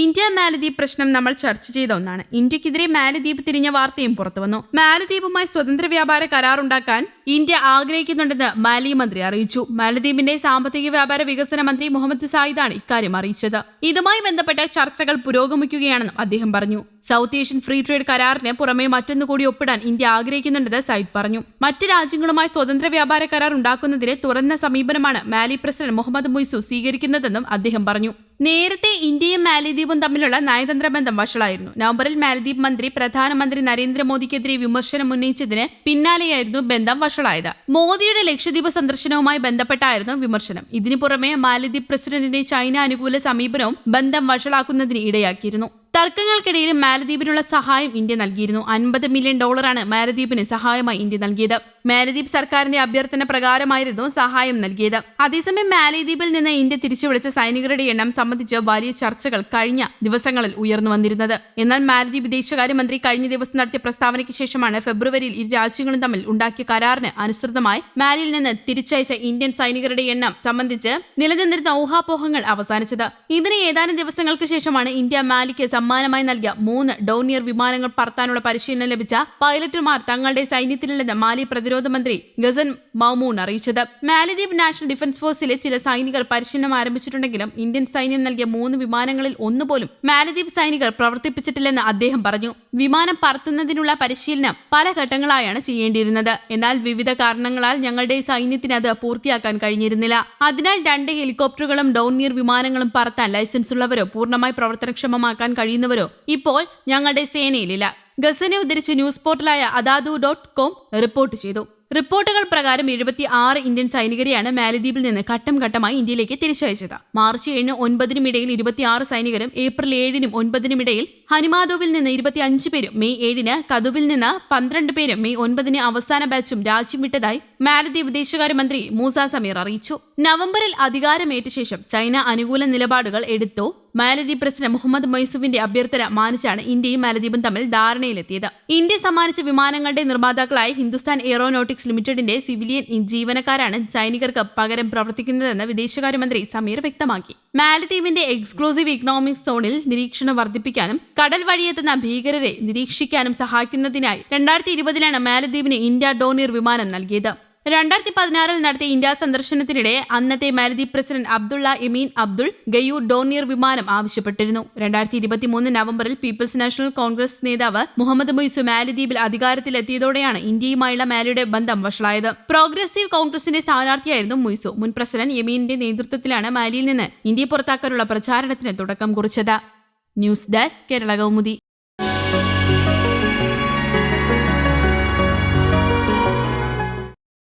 India മാലദ്വീപ് പ്രശ്നം നമ്മൾ ചർച്ച ചെയ്ത ഒന്നാണ്. ഇന്ത്യക്കെതിരെ മാലദ്വീപ് തിരിഞ്ഞ വാർത്തയും പുറത്തു വന്നു. മാലദ്വീപുമായി സ്വതന്ത്ര വ്യാപാര കരാർ ഉണ്ടാക്കാൻ ഇന്ത്യ ആഗ്രഹിക്കുന്നുണ്ടെന്ന് മാലി മന്ത്രി അറിയിച്ചു. മാലദ്വീപിന്റെ സാമ്പത്തിക വ്യാപാര വികസന മന്ത്രി മുഹമ്മദ് സായിദാണ് ഇക്കാര്യം അറിയിച്ചത്. ഇതുമായി ബന്ധപ്പെട്ട ചർച്ചകൾ പുരോഗമിക്കുകയാണെന്നും അദ്ദേഹം പറഞ്ഞു. സൗത്ത് ഏഷ്യൻ ഫ്രീ ട്രേഡ് കരാറിന് പുറമെ മറ്റൊന്നു കൂടി ഒപ്പിടാൻ ഇന്ത്യ ആഗ്രഹിക്കുന്നുണ്ടെന്ന് സയിദ് പറഞ്ഞു. മറ്റ് രാജ്യങ്ങളുമായി സ്വതന്ത്ര വ്യാപാര കരാർ ഉണ്ടാക്കുന്നതിന് തുറന്ന സമീപനമാണ് മാലി പ്രസിഡന്റ് മുഹമ്മദ് മുയ്സു സ്വീകരിക്കുന്നതെന്നും അദ്ദേഹം പറഞ്ഞു. നേരത്തെ ഇന്ത്യയും മാലിദ്വീപും തമ്മിലുള്ള നയതന്ത്ര ബന്ധം വഷളായിരുന്നു. നവംബറിൽ മാലിദ്വീപ് മന്ത്രി പ്രധാനമന്ത്രി നരേന്ദ്രമോദിക്കെതിരെ വിമർശനം ഉന്നയിച്ചതിന് പിന്നാലെയായിരുന്നു ബന്ധം വഷളായത്. മോദിയുടെ ലക്ഷദ്വീപ് സന്ദർശനവുമായി ബന്ധപ്പെട്ടായിരുന്നു വിമർശനം. ഇതിനു പുറമെ മാലിദ്വീപ് പ്രസിഡന്റിന്റെ ചൈന അനുകൂല സമീപനവും ബന്ധം വഷളാക്കുന്നതിന് ഇടയാക്കിയിരുന്നു. തർക്കങ്ങൾക്കിടയിൽ മാലദ്വീപിനുള്ള സഹായം ഇന്ത്യ നൽകിയിരുന്നു. അൻപത് മില്യൺ ഡോളറാണ് മാലദ്വീപിന് സഹായമായി ഇന്ത്യ നൽകിയത്. മാലദ്വീപ് സർക്കാരിന്റെ അഭ്യർത്ഥന പ്രകാരമായിരുന്നു സഹായം നൽകിയത്. അതേസമയം മാലദ്വീപിൽ നിന്ന് ഇന്ത്യ തിരിച്ചുവിളിച്ച സൈനികരുടെ എണ്ണം സംബന്ധിച്ച് വലിയ ചർച്ചകൾ കഴിഞ്ഞ ദിവസങ്ങളിൽ ഉയർന്നു വന്നിരുന്നത്. എന്നാൽ മാലദ്വീപ് വിദേശകാര്യമന്ത്രി കഴിഞ്ഞ ദിവസം നടത്തിയ പ്രസ്താവനയ്ക്ക് ശേഷമാണ് ഫെബ്രുവരിയിൽ ഇരു രാജ്യങ്ങളും തമ്മിൽ ഉണ്ടാക്കിയ കരാറിന് അനുസൃതമായി മാലിയിൽ നിന്ന് തിരിച്ചയച്ച ഇന്ത്യൻ സൈനികരുടെ എണ്ണം സംബന്ധിച്ച് നിലനിന്നിരുന്ന ഊഹാപോഹങ്ങൾ അവസാനിച്ചത്. ഇതിന് ഏതാനും ദിവസങ്ങൾക്ക് ശേഷമാണ് ഇന്ത്യ മാലിക്ക് സമ്മാനമായി നൽകിയ മൂന്ന് ഡോണിയർ വിമാനങ്ങൾ പറത്താനുള്ള പരിശീലനം ലഭിച്ച പൈലറ്റുമാർ തങ്ങളുടെ സൈന്യത്തിലുണ്ടെന്ന് മാലി പ്രതിരോധ മന്ത്രി ഗസൻ മൗമൂൺ അറിയിച്ചത്. മാലിദ്വീപ് നാഷണൽ ഡിഫൻസ് ഫോഴ്സിലെ ചില സൈനികർ പരിശീലനം ആരംഭിച്ചിട്ടുണ്ടെങ്കിലും ഇന്ത്യൻ സൈന്യം നൽകിയ മൂന്ന് വിമാനങ്ങളിൽ ഒന്നുപോലും മാലദ്വീപ് സൈനികർ പ്രവർത്തിപ്പിച്ചിട്ടില്ലെന്ന് അദ്ദേഹം പറഞ്ഞു. വിമാനം പറത്തുന്നതിനുള്ള പരിശീലനം പല ഘട്ടങ്ങളായാണ് ചെയ്യേണ്ടിയിരുന്നത്. എന്നാൽ വിവിധ കാരണങ്ങളാൽ ഞങ്ങളുടെ സൈന്യത്തിന് അത് പൂർത്തിയാക്കാൻ കഴിഞ്ഞിരുന്നില്ല. അതിനാൽ രണ്ട് ഹെലികോപ്റ്ററുകളും ഡോണിയർ വിമാനങ്ങളും പറത്താൻ ലൈസൻസ് ഉള്ളവരോ പൂർണമായി പ്രവർത്തനക്ഷമമാക്കാൻ കഴിയുന്നവരോ? ഇപ്പോൾ ഞങ്ങളുടെ സേനയിലില്ല. ഗസനെ ഉദ്ധരിച്ച് ന്യൂസ് പോർട്ടലായ അദാദു ഡോട്ട് കോം റിപ്പോർട്ട് ചെയ്തു. റിപ്പോർട്ടുകൾ പ്രകാരം എഴുപത്തി ആറ് ഇന്ത്യൻ സൈനികരെയാണ് മാലദ്വീപിൽ നിന്ന് ഘട്ടം ഘട്ടമായി ഇന്ത്യയിലേക്ക് തിരിച്ചയച്ചത്. മാർച്ച് ഏഴിന് ഒൻപതിനും ഇടയിൽ ഇരുപത്തിയാറ് സൈനികരും ഏപ്രിൽ ഏഴിനും ഒൻപതിനും ഇടയിൽ ഹനിമാദോവിൽ നിന്ന് ഇരുപത്തിയഞ്ച് പേരും മെയ് ഏഴിന് കതുവിൽ നിന്ന് പന്ത്രണ്ട് പേരും മെയ് ഒൻപതിന് അവസാന ബാച്ചും രാജ്യം വിട്ടതായി മാലദ്വീപ് വിദേശകാര്യമന്ത്രി മൂസ സമീർ അറിയിച്ചു. നവംബറിൽ അധികാരമേറ്റ ശേഷം ചൈന അനുകൂല നിലപാടുകൾ എടുത്തു. മാലദ്വീപ് പ്രസിഡന്റ് മുഹമ്മദ് മൊയ്സുവിന്റെ അഭ്യർത്ഥന മാനിച്ചാണ് ഇന്ത്യയും മാലദ്വീപും തമ്മിൽ ധാരണയിലെത്തിയത്. ഇന്ത്യ സമ്മാനിച്ച വിമാനങ്ങളുടെ നിർമ്മാതാക്കളായ ഹിന്ദുസ്ഥാൻ എയറോനോട്ടിക്സ് ലിമിറ്റഡിന്റെ സിവിലിയൻ ജീവനക്കാരാണ് സൈനികർക്ക് പകരം പ്രവർത്തിക്കുന്നതെന്ന് വിദേശകാര്യമന്ത്രി സമീർ വ്യക്തമാക്കി. മാലദ്വീപിന്റെ എക്സ്ക്ലൂസീവ് ഇക്കണോമിക് സോണിൽ നിരീക്ഷണം വർദ്ധിപ്പിക്കാനും കടൽ വഴിയെത്തുന്ന ഭീകരരെ നിരീക്ഷിക്കാനും സഹായിക്കുന്നതിനായി രണ്ടായിരത്തി ഇരുപതിലാണ് മാലദ്വീപിന് ഇന്ത്യ ഡോണിയർ വിമാനം നൽകിയത്. രണ്ടായിരത്തി പതിനാറിൽ നടത്തിയ ഇന്ത്യ സന്ദർശനത്തിനിടെ അന്നത്തെ മാലദ്വീപ് പ്രസിഡന്റ് അബ്ദുള്ള എമീൻ അബ്ദുൾ ഗയൂർ ഡോണിയർ വിമാനം ആവശ്യപ്പെട്ടിരുന്നു. രണ്ടായിരത്തി ഇരുപത്തിമൂന്ന് നവംബറിൽ പീപ്പിൾസ് നാഷണൽ കോൺഗ്രസ് നേതാവ് മുഹമ്മദ് മൊയ്സു മാലദ്വീപിൽ അധികാരത്തിലെത്തിയതോടെയാണ് ഇന്ത്യയുമായുള്ള മാലിയുടെ ബന്ധം വഷളായത്. പ്രോഗ്രസീവ് കോൺഗ്രസിന്റെ സ്ഥാനാർത്ഥിയായിരുന്നു മൊയ്സു. മുൻ പ്രസിഡന്റ് യമീനിന്റെ നേതൃത്വത്തിലാണ് മാലിയിൽ നിന്ന് ഇന്ത്യയെ പുറത്താക്കാനുള്ള പ്രചാരണത്തിന് തുടക്കം കുറിച്ചത്. News desk Kerala Kaumudi.